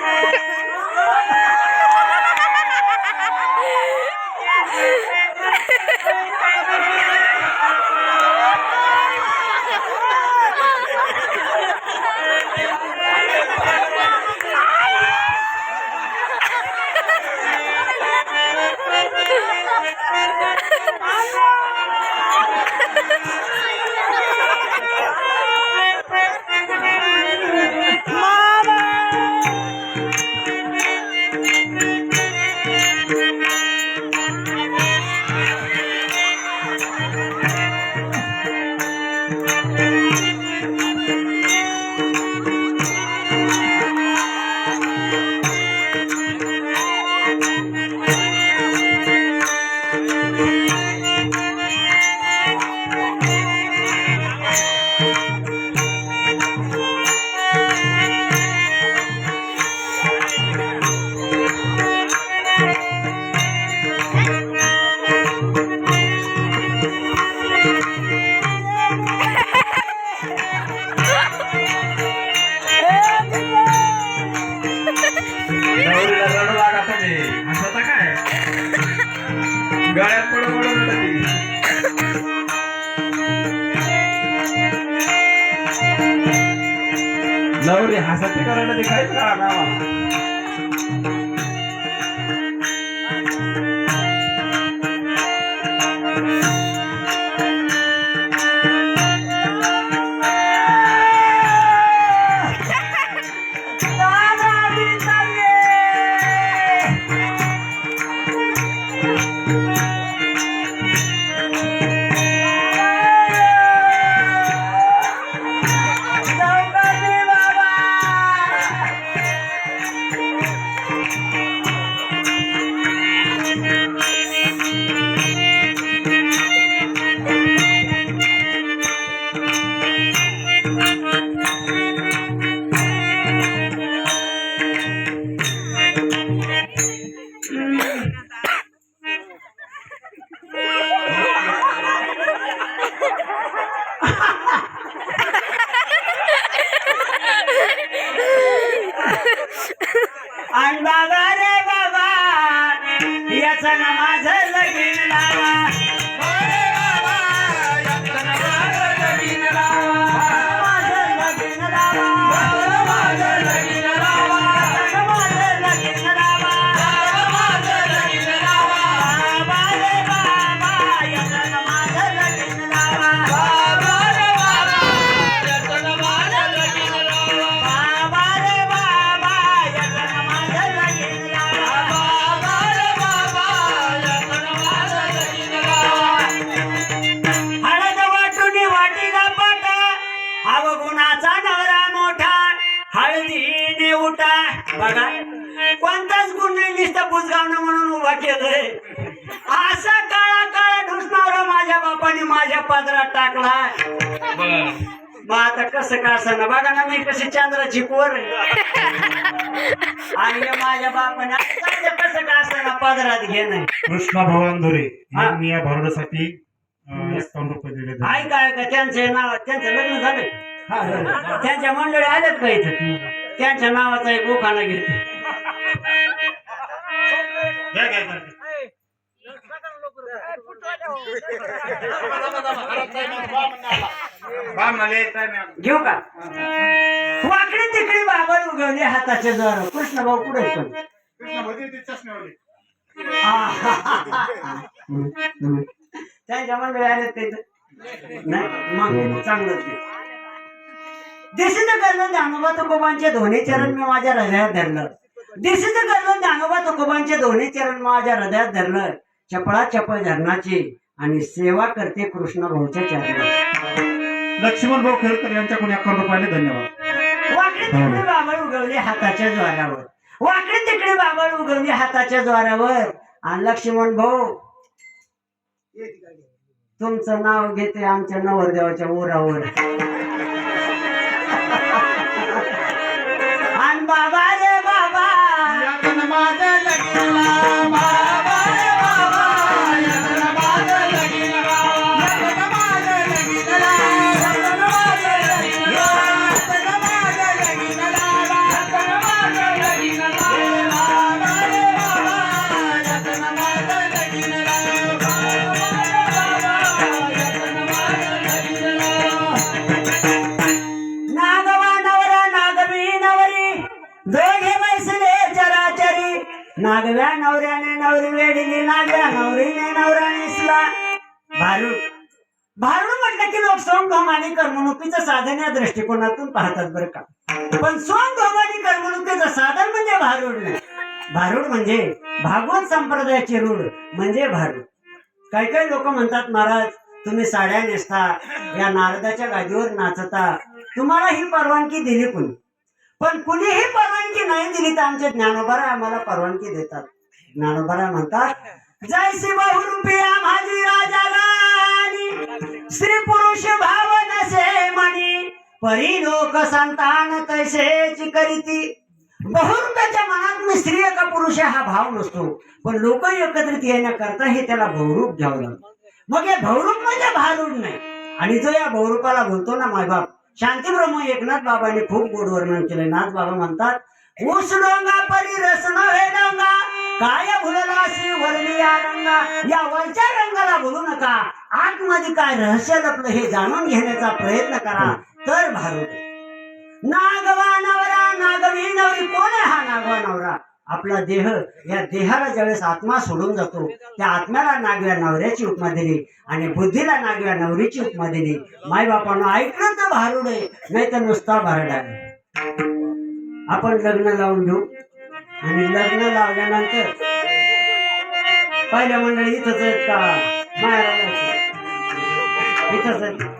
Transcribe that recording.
Hey. Thank you. उठा बघा. कोणताच गुण नाही नुसतं बुजगावणं म्हणून उभा केलंय. असा काळा काळा ढुसणारा माझ्या बापाने माझ्या पादरात टाकला. मग आता कसं का असं बघा ना मी कशी चंद्राची कोर. आणि माझ्या बापाने कसं का असं पदरात घेणं कृष्णा भवन धुरे. यांनी या भरवण्यासाठी एकावन्न रुपये दिले. आहे काय का त्यांचे नाव त्यांचं लग्न झालं. त्यांच्या मंडळी आल्यात का इथं? त्यांच्या नावाचा एक उखाणा घेते. घेऊ का? वाकडी तिकडी बाबळ उगवली हाताच्या जोर. कृष्ण भाऊ पुढे त्यांच्या मंडळी आल्यात इथं? नाही? मग चांगलं. ते दिसीचं करलं ज्ञानोबा तुकोबांचे दोन्ही चरण मी माझ्या हृदयात धरलं. दिसीचं करलं ज्ञानोबा तुकोबांचे दोन्ही चरण माझ्या हृदयात धरलं. चपळा चपळ धरणाची आणि सेवा करते कृष्ण भाऊच्या चरणात. लक्ष्मण भाऊ खेळकर यांच्याकडून एकावन्न रुपयाले धन्यवाद. वाकडी तिकडे बाबळ उगवली हाताच्या ज्वारावर वाकडी तिकडे बाबळ उगवली हाताच्या ज्वारावर आणि लक्ष्मण भाऊ तुमचं नाव घेते आमच्या नवरदेवाच्या उरावर. नागव्या नवऱ्याने नवरी वेडिली नागव्या नवरीने नवरा नेसला. भारूड. भारूड म्हटलं की लोक सोंग आणि करमणुकीचं साधन या दृष्टिकोनातून पाहतात बरं का. पण सोंग आणि करमणुकीचं साधन म्हणजे भारूड नाही. भारूड म्हणजे भागवत संप्रदायाचे रूढ म्हणजे भारूड. काही काही लोक म्हणतात महाराज तुम्ही साड्या नेसता या नारदाच्या गादीवर नाचता. तुम्हाला ही परवानगी दिली कोणी? पण कुणीही परवानगी नाही दिली तर आमचे ज्ञानोबारा आम्हाला परवानगी देतात. ज्ञानोबारा म्हणतात जय श्री बहुरूपिया माझी राजा राणी स्त्री पुरुष भाव नसे म्हणी परी लोक संतान तैसेच करीती बहुरूपाच्या मनात मी स्त्री का पुरुष हा भाव नसतो. पण लोक एकत्रित येण्याकरता हे त्याला बहुरूप घ्यावं लागतं. मग हे बहुरूप म्हणजे भारूप नाही. आणि जो या भौरूपाला बोलतो ना मायबाप शांतीब्रह्म एकनाथ बाबांनी खूप गोड वर्णन केले नाथ बाबा म्हणतात ऊस डोंगा परी रस हे डोंगा काय भुलला श्री वरली या रंगा? या वरच्या रंगाला बोलू नका. आतमध्ये काय रहस्य लपलं हे जाणून घेण्याचा प्रयत्न करा. तर भारत नागवा नवरा नागवी नवरी कोण आहे हा नाग आपला देह या देहाला ज्यावेळेस आत्मा सोडून जातो त्या आत्म्याला नागव्या नवऱ्याची उपमा दिली आणि बुद्धीला नागव्या नवरीची उपमा दिली. मायबापानं ऐकलं तर भारूड आहे नाही तर नुसता भरडा आहे. आपण लग्न लावून घेऊ. आणि लग्न लावल्यानंतर पहिल्या मंडळी इथंच आहेत का? माहेराला इथंच आहेत.